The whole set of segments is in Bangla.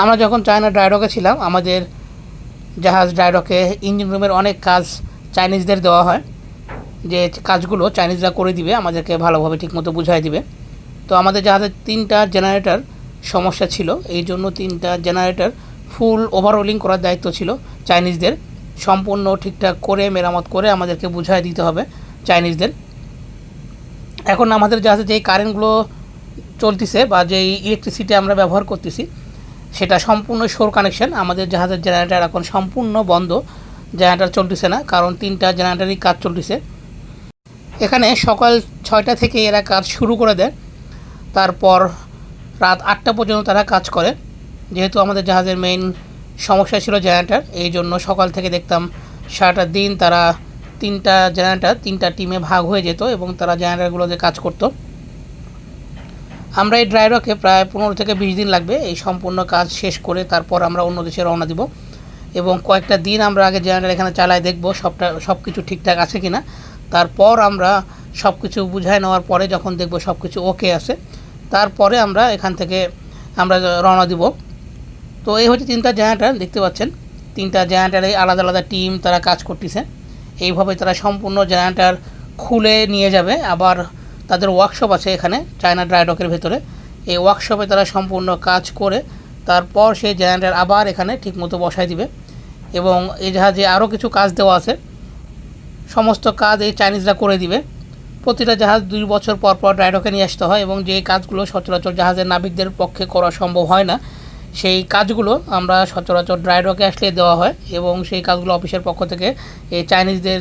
আমরা যখন চায়না ড্রাইডকে ছিলাম, আমাদের জাহাজ ড্রাইডকে ইঞ্জিন রুমের অনেক কাজ চাইনিজদের দেওয়া হয়। যে কাজগুলো চাইনিজরা করে দিবে, আমাদেরকে ভালোভাবে ঠিকমতো বুঝাই দিবে। তো আমাদের জাহাজের তিনটা জেনারেটর সমস্যা ছিল। এই জন্য তিনটা জেনারেটর ফুল ওভারহোলিং করার দায়িত্ব ছিল চাইনিজদের সম্পূর্ণ ঠিকঠাক করে, মেরামত করে আমাদেরকে বুঝাই দিতে হবে চাইনিজদের এখন আমাদের জাহাজে যেই কারেন্টগুলো চলতেছে বা যেই ইলেকট্রিসিটি আমরা ব্যবহার করতেছি সেটা সম্পূর্ণ শোর কানেকশন আমাদের জাহাজের জেনারেটার এখন সম্পূর্ণ বন্ধ। জেনারেটার চলতেছে না, কারণ তিনটা জেনারেটারই কাজ চলতেছে। এখানে সকাল ছয়টা থেকে এরা কাজ শুরু করে দেয়। তারপর রাত আটটা পর্যন্ত তারা কাজ করে। যেহেতু আমাদের জাহাজের মেইন সমস্যা ছিল জেনারেটার এই জন্য সকাল থেকে দেখতাম সারাটা দিন তারা তিনটা জেনারেটার তিনটা টিমে ভাগ হয়ে যেত এবং তারা জেনারেটারগুলোতে কাজ করতো। আমরা এই ড্রাই রকে প্রায় পনেরো থেকে বিশ দিন লাগবে এই সম্পূর্ণ কাজ শেষ করে তারপর আমরা অন্য দেশে রওনা দিব। এবং কয়েকটা দিন আমরা আগে জেনারেটর এখানে চালায় দেখব সবটা সব কিছু ঠিকঠাক আছে কি না তারপর আমরা সব কিছু বুঝাই নেওয়ার পরে যখন দেখব সব কিছু ওকে আছে, তারপরে আমরা এখান থেকে আমরা রওনা দিব। তো এই হচ্ছে তিনটা জেনারেটার দেখতে পাচ্ছেন? তিনটা জেনারেটারে আলাদা আলাদা টিম তারা কাজ করতেছে। এইভাবে তারা সম্পূর্ণ জেনারেটার খুলে নিয়ে যাবে। আবার তাদের ওয়ার্কশপ আছে এখানে চায়না ড্রাইডকের ভেতরে। এই ওয়ার্কশপে তারা সম্পূর্ণ কাজ করে, তারপর সেই জেনারেটার আবার এখানে ঠিকমতো বসায় দিবে। এবং এই জাহাজে আরও কিছু কাজ দেওয়া আছে। সমস্ত কাজ এই চাইনিজরা করে দিবে। প্রতিটা জাহাজ দুই বছর পর পর ড্রাইডকে নিয়ে আসতে হয় এবং যে কাজগুলো সচরাচর জাহাজের নাবিকদের পক্ষে করা সম্ভব হয় না, সেই কাজগুলো আমরা সচরাচর ড্রাইডকে আসলে দেওয়া হয় এবং সেই কাজগুলো অফিসের পক্ষ থেকে এই চাইনিজদের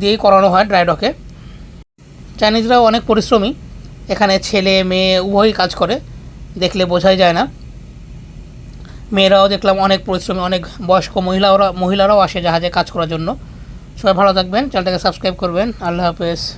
দিয়েই করানো হয় ড্রাইডকে চাইনিজরাও অনেক পরিশ্রমী। এখানে ছেলে, মেয়ে উভয়ই কাজ করে, দেখলে বোঝাই যায় না। মেয়েরাও দেখলাম অনেক পরিশ্রমী, অনেক বয়স্ক মহিলারা মহিলারাও আসে জাহাজে কাজ করার জন্য। সবাই ভালো থাকবেন, চ্যানেলটাকে সাবস্ক্রাইব করবেন। আল্লাহ হাফেজ।